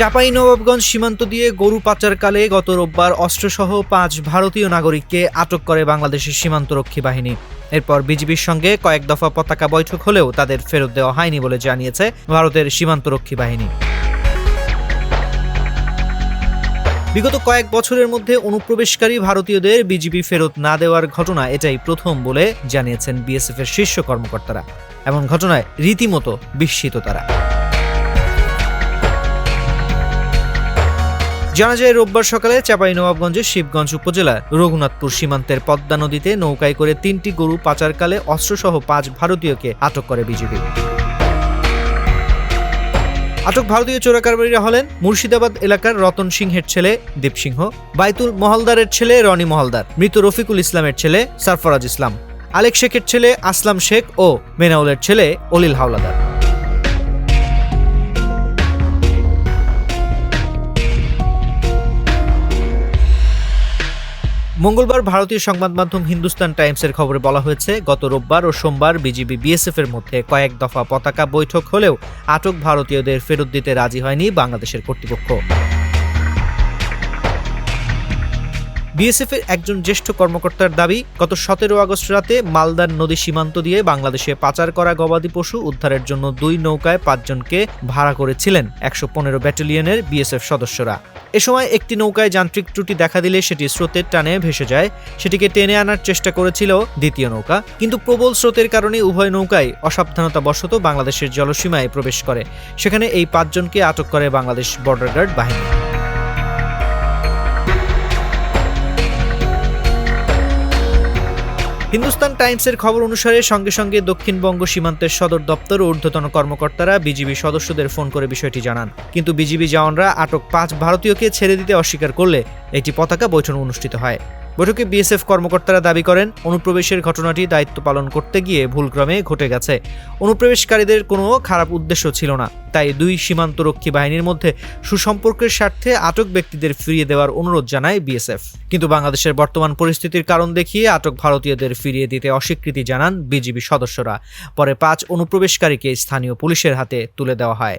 চাপাই নবাবগঞ্জ সীমান্ত দিয়ে গরু পাচারকালে গত রোববার অস্ত্রসহ পাঁচ ভারতীয় নাগরিককে আটক করে বাংলাদেশের সীমান্তরক্ষী বাহিনী। এরপর বিজিবির সঙ্গে কয়েক দফা পতাকা বৈঠক হলেও তাদের ফেরত দেওয়া হয়নি বলে জানিয়েছে ভারতের সীমান্তরক্ষী বাহিনী। বিগত কয়েক বছরের মধ্যে অনুপ্রবেশকারী ভারতীয়দের বিজিবি ফেরত না দেওয়ার ঘটনা এটাই প্রথম বলে জানিয়েছেন বিএসএফ এর শীর্ষ কর্মকর্তারা। এমন ঘটনায় রীতিমতো বিস্মিত তারা। জানা যায়, রোববার সকালে চাঁপাইনবাবগঞ্জের শিবগঞ্জ উপজেলার রঘুনাথপুর সীমান্তের পদ্মা নদীতে নৌকায় করে তিনটি গরু পাচারকালে অস্ত্রসহ পাঁচ ভারতীয়কে আটক করে বিজিবি আটক ভারতীয় চোরাকারবারীরা হলেন মুর্শিদাবাদ এলাকার রতন সিংহের ছেলে দীপ সিংহ, বাইতুল মহলদারের ছেলে রনি মহলদার, মৃত রফিকুল ইসলামের ছেলে সারফরাজ ইসলাম, আলেক শেখের ছেলে আসলাম শেখ ও মেনাউলের ছেলে অলিল হাওলাদার। মঙ্গলবার ভারতীয় সংবাদ মাধ্যম হিন্দুস্তান টাইমসের খবরে বলা হয়েছে, গত রোববার ও সোমবার বিজিবি বিএসএফ এর মধ্যে কয়েক দফা পতাকা বৈঠক হলেও আটক ভারতীয়দের ফেরত দিতে রাজি হয়নি বাংলাদেশের কর্তৃপক্ষ। বিএসএফের একজন জ্যেষ্ঠ কর্মকর্তার দাবি, গত সতেরো আগস্ট রাতে মালদার নদী সীমান্ত দিয়ে বাংলাদেশে পাচার করা গবাদি পশু উদ্ধারের জন্য দুই নৌকায় পাঁচজনকে ভাড়া করেছিলেন একশো পনেরো ব্যাটালিয়নের বিএসএফ সদস্যরা। এ সময় একটি নৌকায় যান্ত্রিক ত্রুটি দেখা দিলে সেটি স্রোতের টানে ভেসে যায়। সেটিকে টেনে আনার চেষ্টা করেছিল দ্বিতীয় নৌকা। কিন্তু প্রবল স্রোতের কারণে উভয় নৌকায় অসাবধানতাবশত বাংলাদেশের জলসীমায় প্রবেশ করে। সেখানে এই পাঁচজনকে আটক করে বাংলাদেশ বর্ডার গার্ড বাহিনী। হিন্দুস্তান টাইমসের খবর অনুসারে সঙ্গে সঙ্গে দক্ষিণবঙ্গ সীমান্তের সদর দপ্তর ও ঊর্ধ্বতন কর্মকর্তারা বিজিবি সদস্যদের ফোন করে বিষয়টি জানান। কিন্তু বিজিবি জওয়ানরা আটক পাঁচ ভারতীয়কে ছেড়ে দিতে অস্বীকার করলে একটি পতাকা বৈঠক অনুষ্ঠিত হয়। বৈঠকে বিএসএফ কর্মকর্তারা দাবি করেন, অনুপ্রবেশের ঘটনাটি দায়িত্ব পালন করতে গিয়ে ভুলক্রমে ঘটে গেছে। অনুপ্রবেশকারীদের কোনো খারাপ উদ্দেশ্য ছিল না। তাই দুই সীমান্তরক্ষী বাহিনীর মধ্যে সুসম্পর্কের স্বার্থে আটক ব্যক্তিদের ফিরিয়ে দেওয়ার অনুরোধ জানায় বিএসএফ। কিন্তু বাংলাদেশের বর্তমান পরিস্থিতির কারণ দেখিয়ে আটক ভারতীয়দের ফিরিয়ে দিতে অস্বীকৃতি জানান বিজিবি সদস্যরা। পরে পাঁচ অনুপ্রবেশকারীকে স্থানীয় পুলিশের হাতে তুলে দেওয়া হয়।